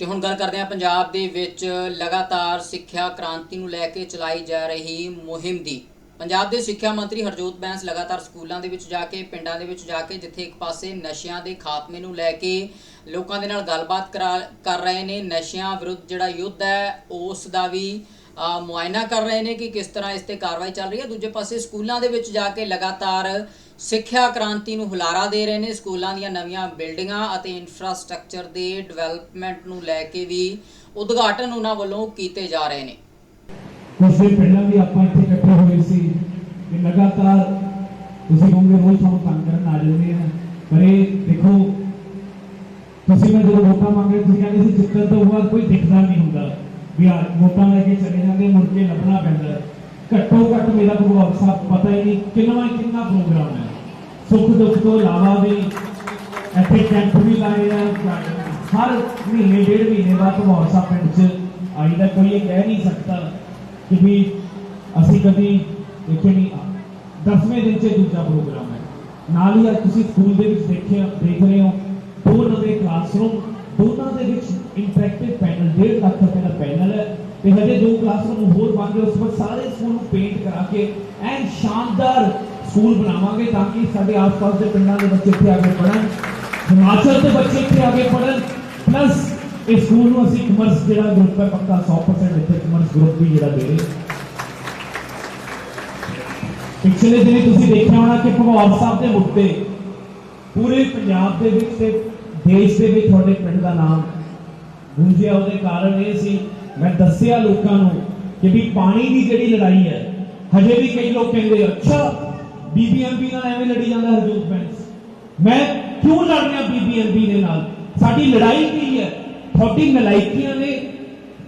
ਤੇ ਹੁਣ ਗੱਲ ਕਰਦੇ ਹਾਂ ਪੰਜਾਬ ਦੇ ਵਿੱਚ ਲਗਾਤਾਰ ਸਿੱਖਿਆ ਕ੍ਰਾਂਤੀ ਨੂੰ ਲੈ ਕੇ ਚਲਾਈ ਜਾ ਰਹੀ ਮੁਹਿੰਮ ਦੀ। ਪੰਜਾਬ ਦੇ ਸਿੱਖਿਆ ਮੰਤਰੀ ਹਰਜੋਤ ਬੈਂਸ ਲਗਾਤਾਰ ਸਕੂਲਾਂ ਦੇ ਵਿੱਚ ਜਾ ਕੇ, ਪਿੰਡਾਂ ਦੇ ਵਿੱਚ ਜਾ ਕੇ, ਜਿੱਥੇ ਇੱਕ ਪਾਸੇ ਨਸ਼ਿਆਂ ਦੇ ਖਾਤਮੇ ਨੂੰ ਲੈ ਕੇ ਲੋਕਾਂ ਦੇ ਨਾਲ ਗੱਲਬਾਤ ਕਰਾ- ਕਰ ਰਹੇ ਨੇ। ਨਸ਼ਿਆਂ ਵਿਰੁੱਧ ਜਿਹੜਾ ਯੁੱਧ ਹੈ, ਉਸ ਦਾ ਵੀ ਮੁਆਇਨਾ ਕਰ ਰਹੇ ਨੇ ਕਿ ਕਿਸ ਤਰ੍ਹਾਂ ਇਸ ਤੇ ਕਾਰਵਾਈ ਚੱਲ ਰਹੀ ਹੈ। ਦੂਜੇ ਪਾਸੇ ਸਕੂਲਾਂ ਦੇ ਵਿੱਚ ਜਾ ਕੇ ਲਗਾਤਾਰ ਸਿੱਖਿਆ ਕ੍ਰਾਂਤੀ ਨੂੰ ਹੁਲਾਰਾ ਦੇ ਰਹੇ ਨੇ। ਸਕੂਲਾਂ ਦੀਆਂ ਨਵੀਆਂ ਬਿਲਡਿੰਗਾਂ ਅਤੇ ਇਨਫਰਾਸਟ੍ਰਕਚਰ ਦੇ ਡਿਵੈਲਪਮੈਂਟ ਨੂੰ ਲੈ ਕੇ ਵੀ ਉਦਘਾਟਨ ਉਹਨਾਂ ਵੱਲੋਂ ਕੀਤੇ ਜਾ ਰਹੇ ਨੇ। ਕੁਝ ਪਹਿਲਾਂ ਵੀ ਆਪਾਂ ਇੱਥੇ ਇਕੱਠੇ ਹੋਏ ਸੀ ਕਿ ਲਗਾਤਾਰ ਤੁਸੀਂ ਕਹੋਗੇ ਰੋਜ਼ ਤੁਹਾਨੂੰ ਤੰਗ ਕਰਨ ਆ ਜਾਂਦੇ ਆ। ਪਰ ਇਹ ਦੇਖੋ, ਤੁਸੀਂ ਮੈਂ ਜਦੋਂ ਵੋਟਾਂ ਮੰਗੇ ਤੁਸੀਂ ਕਹਿੰਦੇ ਸੀ ਚਿੱਤਰ ਤੋਂ ਬਾਅਦ ਕੋਈ ਦਿਖਦਾ ਨਹੀਂ ਹੁੰਦਾ ਵੀ ਆ, ਵੋਟਾਂ ਲੈ ਕੇ ਚਲੇ ਜਾਂਦੇ, ਮੁੜ ਕੇ ਲੱਭਣਾ ਪੈਂਦਾ। ਘੱਟੋ ਘੱਟ ਮੇਰਾ ਭਗਵਤ ਸਾਹਿਬ ਪਤਾ ਹੀ ਨਹੀਂ ਕਿੰਨਾ ਕਿੰਨਾ ਪ੍ਰੋਗਰਾਮ ਹੈ। ਸੁੱਖ ਦੁੱਖ ਤੋਂ ਇਲਾਵਾ ਵੀ ਇੱਥੇ ਕੈਂਪ ਵੀ ਲਾਏ ਆ ਹਰ ਮਹੀਨੇ, ਡੇਢ ਮਹੀਨੇ ਬਾਅਦ ਭਗਵਤ ਪਿੰਡ 'ਚ ਆਈਦਾ ਕੋਈ ਇਹ ਕਹਿ ਨਹੀਂ ਸਕਦਾ ਕਿ ਵੀ ਅਸੀਂ ਕਦੀ ਦੇਖੇ ਨਹੀਂ। ਦਸਵੇਂ ਦਿਨ 'ਚ ਦੂਜਾ ਪ੍ਰੋਗਰਾਮ ਹੈ। ਨਾਲ ਹੀ ਅੱਜ ਤੁਸੀਂ ਸਕੂਲ ਦੇ ਵਿੱਚ ਦੇਖਿਆ, ਦੇਖ ਰਹੇ ਹੋ ਦੋ ਨਵੇਂ ਕਲਾਸਰੂਮ ਦੋਨਾਂ ਦੇ ਵਿੱਚ ਇੰਟਰੈਕਟਿਵ ਪੈਨਲ 1.5 ਲੱਖ ਰੁਪਏ ਦਾ ਪੈਨਲ ਹੈ। ਤੇ ਹਜੇ ਦੋ ਕਲਾਸਰੂਮ ਹੋਰ ਬਣ ਗਏ, ਉਸ ਤੋਂ ਸਾਰੇ ਸਕੂਲ ਨੂੰ ਪੇਂਟ ਕਰਾ ਕੇ ਐਨ ਸ਼ਾਨਦਾਰ ਸਕੂਲ ਬਣਾਵਾਂਗੇ ਤਾਂ ਕਿ ਸਾਡੇ ਆਸ-ਪਾਸ ਦੇ ਪਿੰਡਾਂ ਦੇ ਬੱਚੇ ਇੱਥੇ ਆ ਕੇ ਪੜ੍ਹਨ, ਹਿਮਾਚਲ ਦੇ ਬੱਚੇ ਇੱਥੇ ਆ ਕੇ ਪੜ੍ਹਨ ਪਲੱਸ ਇਸ ਸਕੂਲ ਨੂੰ ਅਸੀਂ ਕਮਰਸ ਜਿਹੜਾ ਗਰੁੱਪ ਹੈ ਪੱਕਾ 100% ਇੱਥੇ ਕਮਰਸ ਗਰੁੱਪ ਵੀ ਜਿਹੜਾ ਦੇ ਰਹੇ ਪਿਛਲੇ ਦਿਨ ਤੁਸੀਂ ਦੇਖਿਆ ਹੋਣਾ ਕਿ ਭਗਵਾਨ ਸਾਹਿਬ ਦੇ ਮੁੱਦੇ ਪੂਰੇ ਪੰਜਾਬ ਦੇ ਵਿੱਚ ਤੇ ਦੇਸ਼ ਦੇ ਵਿੱਚ ਤੁਹਾਡੇ ਪਿੰਡ ਦਾ ਨਾਮ ਗੂੰਜਿਆ ਉਹਦੇ ਕਾਰਨ ਇਹ ਸੀ, ਮੈਂ ਦੱਸਿਆ ਲੋਕਾਂ ਨੂੰ ਕਿ ਵੀ ਪਾਣੀ ਦੀ ਜਿਹੜੀ ਲੜਾਈ ਹੈ, ਹਜੇ ਵੀ ਕਈ ਲੋਕ ਕਹਿੰਦੇ, ਅੱਛਾ ਬੀਬੀਐਮਬੀ ਨਾਲ ਐਵੇਂ ਲੜੀ ਜਾਂਦਾ ਹਰਜੋਤ ਬੈਂਸ। ਮੈਂ ਕਿਉਂ ਲੜ ਰਿਹਾ ਬੀਬੀਐਮਬੀ ਦੇ ਨਾਲ? ਸਾਡੀ ਲੜਾਈ ਕੀ ਹੈ? ਤੁਹਾਡੀ ਨਲਾਇਕੀਆਂ ਨੇ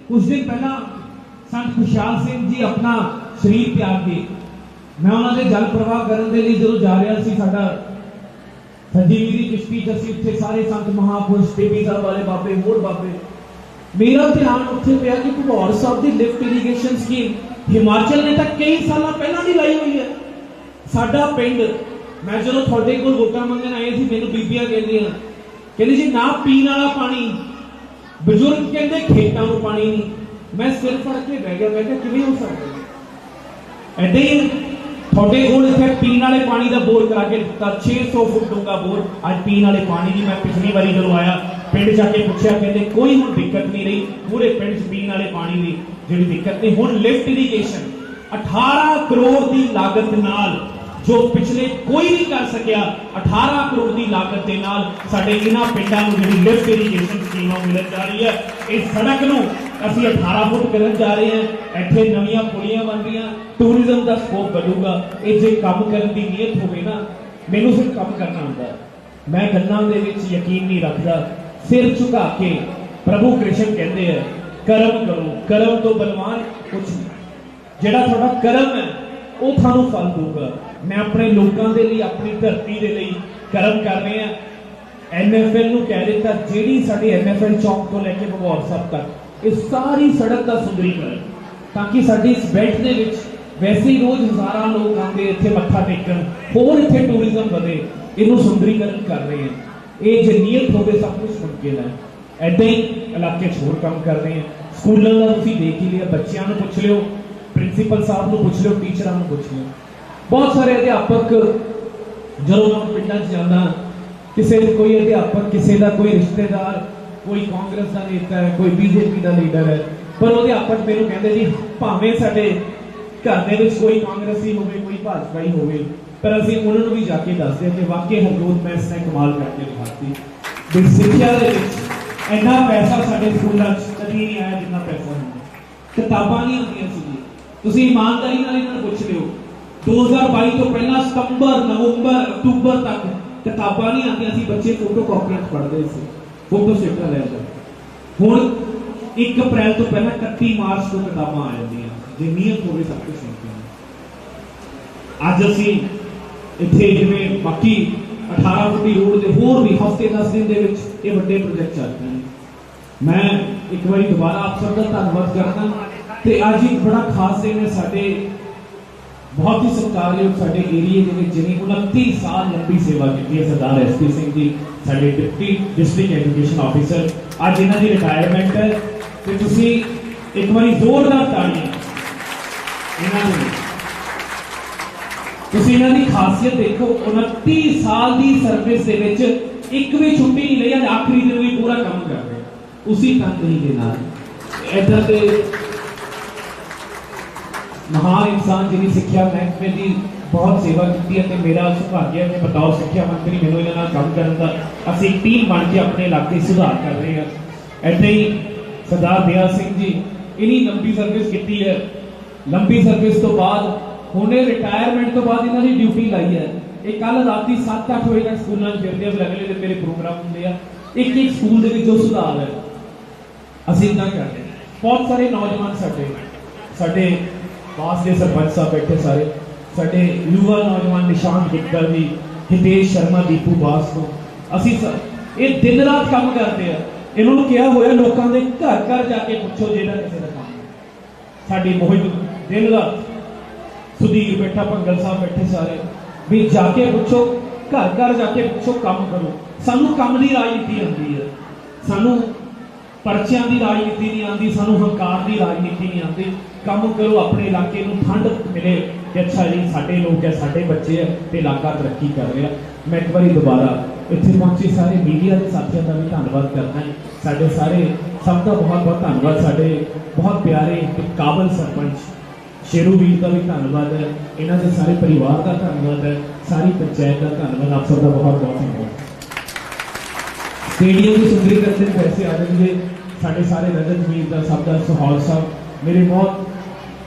ਕੁਝ ਦਿਨ ਪਹਿਲਾਂ ਸੰਤ ਖੁਸ਼ਹਾਲ ਸਿੰਘ ਜੀ ਆਪਣਾ ਸਰੀਰ ਤਿਆਗ ਗਏ ਮੈਂ ਉਹਨਾਂ ਦੇ ਜਲ ਪ੍ਰਵਾਹ ਕਰਨ ਦੇ ਲਈ ਜਦੋਂ ਜਾ ਰਿਹਾ ਸੀ ਸਾਡਾ ਸੰਜੀਵੀ ਕਿਸ਼ਤੀ ਚ ਅਸੀਂ ਉੱਥੇ ਸਾਰੇ ਸੰਤ ਮਹਾਪੁਰਸ਼ ਟੇਪੀ ਸਾਹਿਬ ਵਾਲੇ ਬਾਬੇ ਹੋਰ ਬਾਬੇ। ਮੇਰਾ ਧਿਆਨ ਉੱਥੇ ਪਿਆ ਕਿ ਭਗੌਰ ਸਾਹਿਬ ਦੀ ਲਿਫਟ ਇਰੀਗੇਸ਼ਨ ਸਕੀਮ ਹਿਮਾਚਲ ਨੇ ਤਾਂ ਕਈ ਸਾਲਾਂ ਪਹਿਲਾਂ ਦੀ ਲਾਈ ਹੋਈ ਹੈ। ਸਾਡਾ ਪਿੰਡ, ਮੈਂ ਜਦੋਂ ਤੁਹਾਡੇ ਕੋਲ ਵੋਟਾਂ ਮੰਗਣ ਆਏ ਸੀ, ਮੈਨੂੰ ਬੀਬੀਆਂ ਕਹਿੰਦੀਆਂ, ਕਹਿੰਦੀ ਜੀ, ਨਾ ਪੀਣ ਵਾਲਾ ਪਾਣੀ, ਬਜ਼ੁਰਗ ਕਹਿੰਦੇ ਖੇਤਾਂ ਨੂੰ ਪਾਣੀ ਨਹੀਂ। ਮੈਂ ਸਿਰ ਫੜ ਕੇ ਬਹਿ ਗਿਆ, ਮੈਂ ਕਿਹਾ, ਕਿਵੇਂ ਹੋ ਸਕਦਾ ਐਡੇ ਹੀ ਤੁਹਾਡੇ ਕੋਲ ਇੱਥੇ ਪੀਣ ਵਾਲੇ ਪਾਣੀ ਦਾ ਬੋਰ ਕਰਾ ਕੇ ਦਿੱਤਾ 600 ਫੁੱਟ ਡੂੰਘਾ ਬੋਰ। ਅੱਜ ਪੀਣ ਵਾਲੇ ਪਾਣੀ ਦੀ ਮੈਂ ਪਿਛਲੀ ਵਾਰੀ ਜਦੋਂ ਆਇਆ, ਪਿੰਡ ਜਾ ਕੇ ਪੁੱਛਿਆ, ਕਹਿੰਦੇ ਕੋਈ ਹੁਣ ਦਿੱਕਤ ਨਹੀਂ ਰਹੀ, ਪੂਰੇ ਪਿੰਡ 'ਚ ਪੀਣ ਵਾਲੇ ਪਾਣੀ ਦੀ ਜਿਹੜੀ ਦਿੱਕਤ ਨਹੀਂ। ਹੁਣ ਲਿਫਟ ਇਰੀਗੇਸ਼ਨ 18 ਕਰੋੜ ਦੀ ਲਾਗਤ ਨਾਲ ਜੋ ਪਿਛਲੇ ਕੋਈ ਨਹੀਂ ਕਰ ਸਕਿਆ 18 ਕਰੋੜ ਦੀ ਲਾਗਤ ਦੇ ਨਾਲ ਸਾਡੇ ਇਹਨਾਂ ਪਿੰਡਾਂ ਨੂੰ ਜਿਹੜੀ ਲਿਫਟ ਇਰੀਗੇਸ਼ਨ ਸਕੀਮ ਮਿਲਣ ਜਾ ਰਹੀ ਹੈ ਇਸ ਸੜਕ ਨੂੰ ਅਸੀਂ 18 ਫੁੱਟ ਕਰਨ ਜਾ ਰਹੇ ਹਾਂ। ਇੱਥੇ ਨਵੀਆਂ ਪੁਲੀਆਂ ਬਣ ਰਹੀਆਂ ਟੂਰਿਜ਼ਮ ਦਾ ਸਕੋਪ ਵਧੂਗਾ। ਇਹ ਜੇ ਕੰਮ ਕਰਨ ਦੀ ਨੀਅਤ ਹੋਵੇ ਨਾ, ਮੈਨੂੰ ਸਿਰਫ ਕੰਮ ਕਰਨਾ ਹੁੰਦਾ ਮੈਂ ਗੱਲਾਂ ਦੇ ਵਿੱਚ ਯਕੀਨ ਨਹੀਂ ਰੱਖਦਾ। ਸਿਰ ਝੁਕਾ ਕੇ ਪ੍ਰਭੂ ਕ੍ਰਿਸ਼ਨ ਕਹਿੰਦੇ ਆ, ਕਰਮ ਕਰੋ, ਕਰਮ ਤੋਂ ਬਲਵਾਨ ਕੁਝ ਜਿਹੜਾ ਤੁਹਾਡਾ ਕਰਮ ਹੈ, ਉਹ ਤੁਹਾਨੂੰ ਫਲ ਦਊਗਾ। ਮੈਂ ਆਪਣੇ ਲੋਕਾਂ ਦੇ ਲਈ, ਆਪਣੀ ਧਰਤੀ ਦੇ ਲਈ ਕਰਮ ਕਰ ਰਿਹਾ ਐਨਐਫਐਲ ਨੂੰ ਕਹਿ ਦਿੱਤਾ, ਜਿਹੜੀ ਸਾਡੀ ਐਨਐਫਐਲ ਚੌਕ ਤੋਂ ਲੈ ਕੇ ਭਗੌਰ ਸਾਹਿਬ ਤੱਕ, ਇਹ ਸਾਰੀ ਸੜਕ ਦਾ ਸੁੰਦਰੀਕਰਨ ਤਾਂ ਕਿ ਸਾਡੀ ਇਸ ਬੈਲਟ ਦੇ ਵਿੱਚ ਵੈਸੇ ਹੀ ਰੋਜ਼ ਹਜ਼ਾਰਾਂ ਲੋਕ ਆਉਂਦੇ, ਇੱਥੇ ਮੱਥਾ ਟੇਕਣ, ਹੋਰ ਇੱਥੇ ਟੂਰਿਜ਼ਮ ਵਧੇ, ਇਹਨੂੰ ਸੁੰਦਰੀਕਰਨ ਕਰ ਰਹੇ ਹਾਂ। ਇਹ ਜੇ ਨੀਅਤ ਹੋਵੇ, ਸਭ ਕੁਝ ਮੁਮਕਿਨ ਹੈ। ਐਦਾਂ ਹੀ ਇਲਾਕੇ 'ਚ ਹੋਰ ਕੰਮ ਕਰ ਰਹੇ ਹਾਂ। ਸਕੂਲਾਂ ਦਾ ਤੁਸੀਂ ਦੇਖ ਹੀ ਲਿਆ, ਬੱਚਿਆਂ ਨੂੰ ਪੁੱਛ ਲਿਓ, ਪ੍ਰਿੰਸੀਪਲ ਸਾਹਿਬ ਨੂੰ ਪੁੱਛ ਲਿਓ, ਟੀਚਰਾਂ ਨੂੰ ਪੁੱਛ ਲਿਓ। ਬਹੁਤ ਸਾਰੇ ਅਧਿਆਪਕ ਜਦੋਂ ਮੈਂ ਪਿੰਡਾਂ 'ਚ ਜਾਂਦਾ, ਕਿਸੇ ਦੇ ਕੋਈ ਅਧਿਆਪਕ, ਕਿਸੇ ਦਾ ਕੋਈ ਰਿਸ਼ਤੇਦਾਰ, ਕੋਈ ਕਾਂਗਰਸ ਦਾ ਨੇਤਾ ਹੈ, ਕੋਈ ਬੀਜੇਪੀ ਦਾ ਲੀਡਰ ਹੈ, ਪਰ ਉਹ ਅਧਿਆਪਕ ਮੈਨੂੰ ਕਹਿੰਦੇ ਜੀ, ਭਾਵੇਂ ਸਾਡੇ ਘਰ ਦੇ ਵਿੱਚ ਕੋਈ ਕਾਂਗਰਸੀ ਹੋਵੇ, ਕੋਈ ਭਾਜਪਾਈ ਹੋਵੇ, ਪਰ ਅਸੀਂ ਉਹਨਾਂ ਨੂੰ ਵੀ ਜਾ ਕੇ ਦੱਸਦੇ ਹਾਂ ਕਿ ਵਾਕਈ ਹਰਜੋਤ ਮੈਸ ਨੇ ਕਮਾਲ ਕਰਕੇ ਦਿਖਾਤੀ ਵੀ ਸਿੱਖਿਆ ਦੇ ਵਿੱਚ ਇੰਨਾ ਪੈਸਾ ਸਾਡੇ ਸਕੂਲਾਂ 'ਚ ਕਦੀ ਨਹੀਂ ਆਇਆ ਜਿੰਨਾ ਪੈਸਾ ਹੁੰਦਾ। ਕਿਤਾਬਾਂ ਨਹੀਂ ਹੁੰਦੀਆਂ ਸੀ ਤੁਸੀਂ ਇਮਾਨਦਾਰੀ ਨਾਲ ਇਹਨਾਂ ਨੂੰ ਪੁੱਛ ਲਿਓ। 2022 ਤੋਂ ਪਹਿਲਾਂ ਸਤੰਬਰ, ਨਵੰਬਰ, ਅਕਤੂਬਰ ਤੱਕ ਕਿਤਾਬਾਂ ਨਹੀਂ ਆਉਂਦੀਆਂ ਸੀ, ਬੱਚੇ ਫੋਟੋ ਕਾਪੀਆਂ ਪੜ੍ਹਦੇ ਸੀ ਫੋਟੋ ਸਟੇਟਾਂ ਲੈ ਜਾ ਹੁਣ 1 ਅਪ੍ਰੈਲ ਤੋਂ ਪਹਿਲਾਂ 31 ਮਾਰਚ ਤੋਂ ਕਿਤਾਬਾਂ ਆ ਜਾਂਦੀਆਂ ਜੇ ਨੀਅਤ ਹੋਵੇ ਸਭ ਕੁਝ ਅੱਜ ਅਸੀਂ ਇੱਥੇ ਜਿਵੇਂ ਬਾਕੀ 18 ਫੁੱਟੀ ਰੋਡ ਦੇ ਹੋਰ ਵੀ ਹਫ਼ਤੇ 10 ਦਿਨ ਦੇ ਵਿੱਚ ਇਹ ਵੱਡੇ ਪ੍ਰੋਜੈਕਟ ਚੱਲ ਰਹੇ ਨੇ। ਮੈਂ ਇੱਕ ਵਾਰੀ ਦੁਬਾਰਾ ਆਪ ਸਭ ਦਾ ਧੰਨਵਾਦ ਕਰਦਾ, ਤੇ ਅੱਜ ਇੱਕ ਬੜਾ ਖਾਸ ਦਿਨ ਹੈ ਸਾਡੇ ਬਹੁਤ ਹੀ ਸਤਿਕਾਰਯੋਗ ਸਾਡੇ ਏਰੀਏ ਦੇ ਵਿੱਚ ਜਿਹਨੇ 29 ਸਾਲ ਲੰਬੀ ਸੇਵਾ ਕੀਤੀ ਹੈ ਸਰਦਾਰ ਐਸਪੀ ਸਿੰਘ ਜੀ, ਸਾਡੇ ਡਿਪਟੀ ਡਿਸਟ੍ਰਿਕਟ ਐਜੂਕੇਸ਼ਨ ਆਫੀਸਰ। ਅੱਜ ਇਹਨਾਂ ਦੀ ਰਿਟਾਇਰਮੈਂਟ ਹੈ ਤੇ ਤੁਸੀਂ ਇੱਕ ਵਾਰੀ ਜ਼ੋਰਦਾਰ ਤਾੜੀਆਂ ਇਹਨਾਂ ਦੇ ਤੁਸੀਂ ਇਹਨਾਂ ਦੀ ਖਾਸੀਅਤ ਦੇਖੋ 29 ਸਾਲ ਦੀ ਸਰਵਿਸ ਦੇ ਵਿੱਚ ਇੱਕ ਵੀ ਛੁੱਟੀ ਨਹੀਂ ਲਈ, ਅੱਜ ਆਖਰੀ ਦਿਨ ਵੀ ਪੂਰਾ ਕੰਮ ਕਰ ਰਹੇ ਉਸੇ ਤਨਦੇਹੀ ਦੇ ਨਾਲ। ਇਦਾਂ ਦੇ ਮਹਾਨ ਇਨਸਾਨ ਜਿਹਨੇ ਸਿੱਖਿਆ ਮਹਿਕਮੇ ਦੀ ਬਹੁਤ ਸੇਵਾ ਕੀਤੀ ਹੈ ਤੇ ਮੇਰਾ ਸੁਭਾਗਿਆ ਹੈ ਬਤੌਰ ਸਿੱਖਿਆ ਮੰਤਰੀ ਮੈਨੂੰ ਇਹਨਾਂ ਨਾਲ ਕੰਮ ਕਰਨ ਦਾ ਅਸੀਂ ਟੀਮ ਬਣ ਕੇ ਆਪਣੇ ਇਲਾਕੇ ਸੁਧਾਰ ਕਰ ਰਹੇ ਹਾਂ। ਏਦਾਂ ਹੀ ਸਰਦਾਰ ਦਿਆ ਸਿੰਘ ਜੀ, ਇਨੀ ਲੰਬੀ ਸਰਵਿਸ ਕੀਤੀ ਹੈ। ਲੰਬੀ ਸਰਵਿਸ ਤੋਂ ਬਾਅਦ ਹੁਣੇ ਰਿਟਾਇਰਮੈਂਟ ਤੋਂ ਬਾਅਦ ਇਹਨਾਂ ਦੀ ਡਿਊਟੀ ਲਾਈ ਹੈ। ਇਹ ਕੱਲ ਰਾਤੀ 7-8 ਵਜੇ ਤੱਕ ਸਕੂਲਾਂ 'ਚ ਫਿਰਦੇ ਆ, ਫਿਰ ਅਗਲੇ ਦਿਨ ਮੇਰੇ ਪ੍ਰੋਗਰਾਮ ਹੁੰਦੇ ਆ। ਇੱਕ ਇੱਕ ਸਕੂਲ ਦੇ ਵਿੱਚ ਜੋ ਸੁਧਾਰ ਹੈ। ਅਸੀਂ ਇਦਾਂ ਕਰਦੇ ਹਾਂ। ਬਹੁਤ ਸਾਰੇ ਨੌਜਵਾਨ ਸਾਡੇ ਸਾਡੇ ਪਾਸ ਦੇ ਸਰਪੰਚ ਸਾਹਿਬ ਬੈਠੇ ਸਾਰੇ। ਸਾਡੇ ਯੁਵਾ ਨੌਜਵਾਨ ਨਿਸ਼ਾਨ ਗੁਪਤਾ ਜੀ, ਹਿਤੇਸ਼ ਸ਼ਰਮਾ, ਦੀਪੂ ਬਾਸ ਤੋਂ ਅਸੀਂ ਇਹ ਦਿਨ ਰਾਤ ਕੰਮ ਕਰਦੇ ਆ। ਇਹਨਾਂ ਨੂੰ ਕਿਹਾ ਹੋਇਆ ਲੋਕਾਂ ਦੇ ਘਰ ਘਰ ਜਾ ਕੇ ਪੁੱਛੋ ਜਿਹੜਾ ਕਿਸੇ ਦਾ ਕੰਮ ਸਾਡੀ ਮੁਹਿੰਮ ਦਿਨ ਰਾਤ ਸੁਧੀਰ ਬੈਠਾ, ਭੰਗਲ ਸਾਹਿਬ ਬੈਠੇ ਸਾਰੇ। ਵੀ ਜਾ ਕੇ ਪੁੱਛੋ, ਘਰ ਘਰ ਜਾ ਕੇ ਪੁੱਛੋ, ਕੰਮ ਕਰੋ। ਸਾਨੂੰ ਕੰਮ ਦੀ ਰਾਜਨੀਤੀ ਆਉਂਦੀ ਹੈ। ਸਾਨੂੰ ਪਰਚਿਆਂ ਦੀ ਰਾਜਨੀਤੀ ਨਹੀਂ ਆਉਂਦੀ, ਸਾਨੂੰ ਹੰਕਾਰ ਦੀ ਰਾਜਨੀਤੀ ਨਹੀਂ ਆਉਂਦੀ। ਕੰਮ ਕਰੋ, ਆਪਣੇ ਇਲਾਕੇ ਨੂੰ ਠੰਡ ਮਿਲੇ ਕਿ ਅੱਛਾ ਜੀ, ਸਾਡੇ ਲੋਕ ਹੈ, ਸਾਡੇ ਬੱਚੇ ਹੈ ਤੇ ਇਲਾਕਾ ਤਰੱਕੀ ਕਰ ਰਿਹਾ। ਮੈਂ ਇੱਕ ਵਾਰੀ ਦੁਬਾਰਾ ਇੱਥੇ ਪਹੁੰਚੇ, ਸਾਰੇ ਮੀਡੀਆ ਦੇ ਸਾਥੀਆਂ ਦਾ ਵੀ ਧੰਨਵਾਦ ਕਰਦਾ ਹਾਂ। ਸਾਡੇ ਸਾਰੇ, ਸਭ ਦਾ ਬਹੁਤ ਬਹੁਤ ਧੰਨਵਾਦ। ਸਾਡੇ ਬਹੁਤ ਪਿਆਰੇ ਤੇ ਕਾਬਲ ਸਰਪੰਚ ਸ਼ੇਰੂ ਵੀਰ ਦਾ ਵੀ ਧੰਨਵਾਦ ਹੈ। ਇਹਨਾਂ ਦੇ ਸਾਰੇ ਪਰਿਵਾਰ ਦਾ ਧੰਨਵਾਦ ਹੈ। ਸਾਰੀ ਪੰਚਾਇਤ ਦਾ ਧੰਨਵਾਦ। ਆਪ ਸਭ ਦਾ ਬਹੁਤ ਬਹੁਤ ਧੰਨਵਾਦ। ਸਟੇਡੀਅਮ ਦੀ ਸੁੰਦਰੀਕਰਨ ਦੇ ਪੈਸੇ ਆ ਜਾਣਗੇ ਸਾਡੇ ਸਾਰੇ ਰਜਤ ਵੀਰ ਦਾ, ਸਭ ਦਾ ਸੁਹਾਲ ਸਾਹਿਬ ਮੇਰੇ ਬਹੁਤ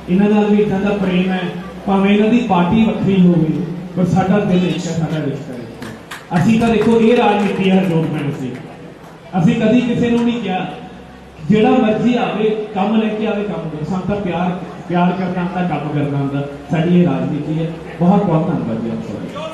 ਇਹਨਾਂ ਨਾਲ ਵੀ ਇਦਾਂ ਦਾ ਪ੍ਰੇਮ ਹੈ, ਭਾਵੇਂ ਇਹਨਾਂ ਦੀ ਪਾਰਟੀ ਵੱਖਰੀ ਹੋਵੇ, ਪਰ ਸਾਡਾ ਦਿਲ ਇੱਕ ਹੈ, ਸਾਡਾ ਰਿਸ਼ਤਾ ਹੈ। ਅਸੀਂ ਤਾਂ ਦੇਖੋ, ਇਹ ਰਾਜਨੀਤੀ ਹੈ ਹਰਜੋਤ ਮੈਨ ਸੀ ਅਸੀਂ ਕਦੀ ਕਿਸੇ ਨੂੰ ਨਹੀਂ ਕਿਹਾ, ਜਿਹੜਾ ਮਰਜ਼ੀ ਆਵੇ, ਕੰਮ ਲੈ ਕੇ ਆਵੇ ਕੰਮ ਕਰੋ ਸਾਨੂੰ ਤਾਂ ਪਿਆਰ ਪਿਆਰ ਕਰਨਾ ਆਉਂਦਾ ਕੰਮ ਕਰਨਾ ਆਉਂਦਾ ਸਾਡੀ ਇਹ ਰਾਜਨੀਤੀ ਹੈ। ਬਹੁਤ ਬਹੁਤ ਧੰਨਵਾਦ ਜੀ ਆਪ ਸਭ ਦਾ।